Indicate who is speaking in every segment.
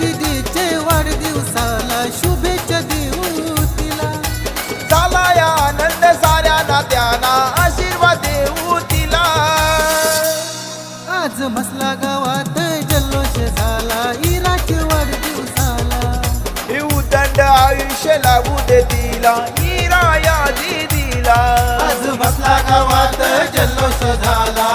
Speaker 1: दिदीचे वाढदिवसाला शुभेच्छा देऊ तिला.
Speaker 2: झाला या आनंद साऱ्या नात्याला आशीर्वाद देऊ तिला.
Speaker 1: आज मसला गावात जल्लोष झाला इराचे वाढदिवसाला.
Speaker 2: येऊ दंड आयुष्य लागू दे तिला इरा या दिदीला. आज
Speaker 1: मसला गावात जल्लोष झाला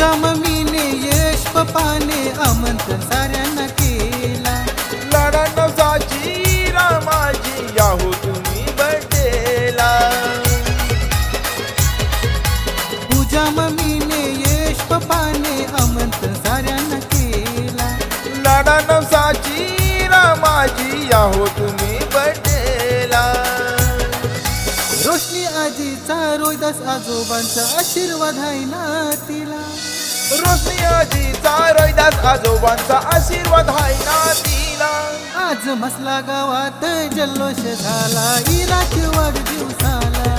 Speaker 1: पूजा मम्मीने यश पप्पाने आमंत्रण साऱ्यांना केला.
Speaker 2: लाडा नवसाची रामाजी याहो तुम्ही बर्थडेला
Speaker 1: पूजा मम्मीने यश पप्पाने आमंत्रण साऱ्यांना केला.
Speaker 2: लाडा नवसाची रामाजी याहो तुम्ही
Speaker 1: रोहिदास आजोबांचा आशीर्वाद आहे ना तिला.
Speaker 2: रोशनी आजीचा रोहिदास आजोबांचा आशीर्वाद हाय ना तिला.
Speaker 1: आज मसला गावात जल्लोष झाला इराच्या वाढदिवसाला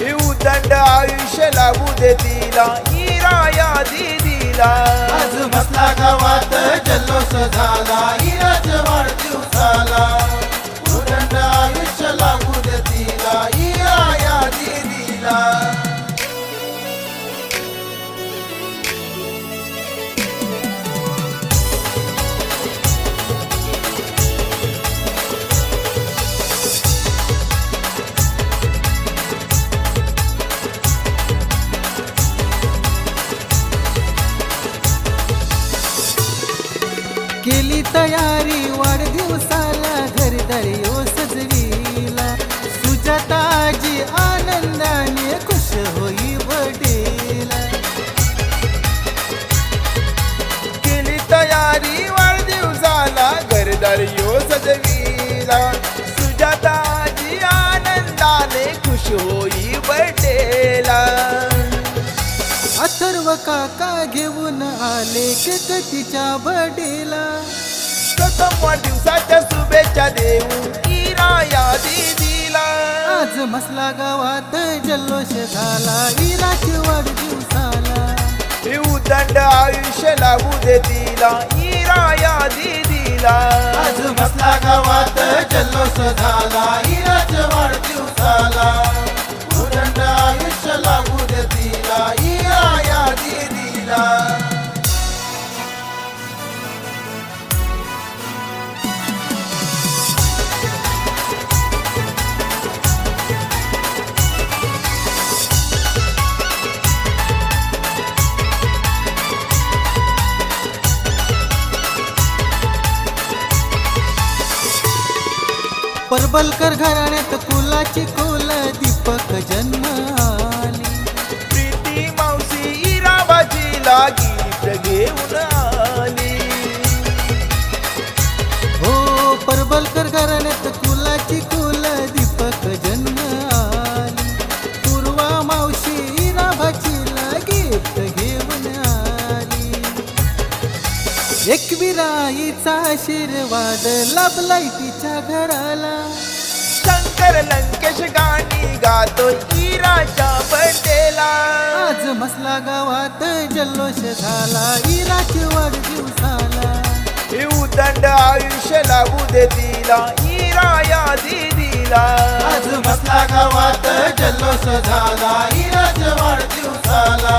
Speaker 2: हे उदंड आयुष्य लाभू दे तिला इरा या दीदीला आज
Speaker 1: मसला गावात केली तयारी वाढदिवसाला घरदारी ओ सजवीला सुजाताजी आनंदाने खुश होई बडेला
Speaker 2: केली तयारी वाढदिवसाला घरदार
Speaker 1: काका घेऊन आले केकतीच्या बडेला.
Speaker 2: प्रथम वाढदिवसाच्या शुभेच्छा देऊ इरा या दीदीला.
Speaker 1: आज मसला गावात जल्लोष झाला इराच्या वाढदिवसाला
Speaker 2: हे उदंड आयुष्य लागू दे तिला इरा या दीदीला. आज
Speaker 1: मसला गावात जल्लोष झाला इराच्या वाढदिवसाला परबलकर घराण्यात कुलाची कुल दीपक जन्म एकविराईचा आशीर्वाद लाभलाय तिच्या घराला.
Speaker 2: शंकर लंकेश गाणी गातो इराच्या बर्थडेला आज
Speaker 1: मसला गावात जल्लोष झाला इराच्या वाढदिवसाला
Speaker 2: उदंड आयुष्य लागू दे तिला इरा या दीदीला. आज
Speaker 1: मसला गावात जल्लोष झाला इराच्या वाढदिवसाला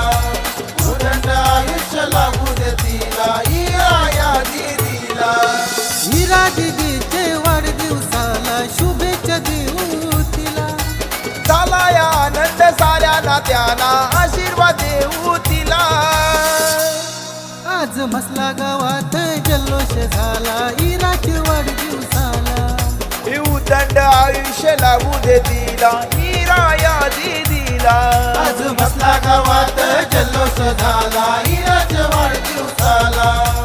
Speaker 1: उदंड आयुष्य लागू दे तिला. दीदीचे वाढदिवसाला शुभेच्छा देऊ तिला.
Speaker 2: झाला या आनंद साऱ्या नात्याला आशीर्वाद देऊ तिला.
Speaker 1: आज मसला गावात जल्लोष झाला इराच्या वाढदिवसाला.
Speaker 2: हे उदंड आयुष्य लागू दे तिला इरा या दीदीला. आज
Speaker 1: मसला गावात जल्लोष झाला इराच्या वाढदिवसाला.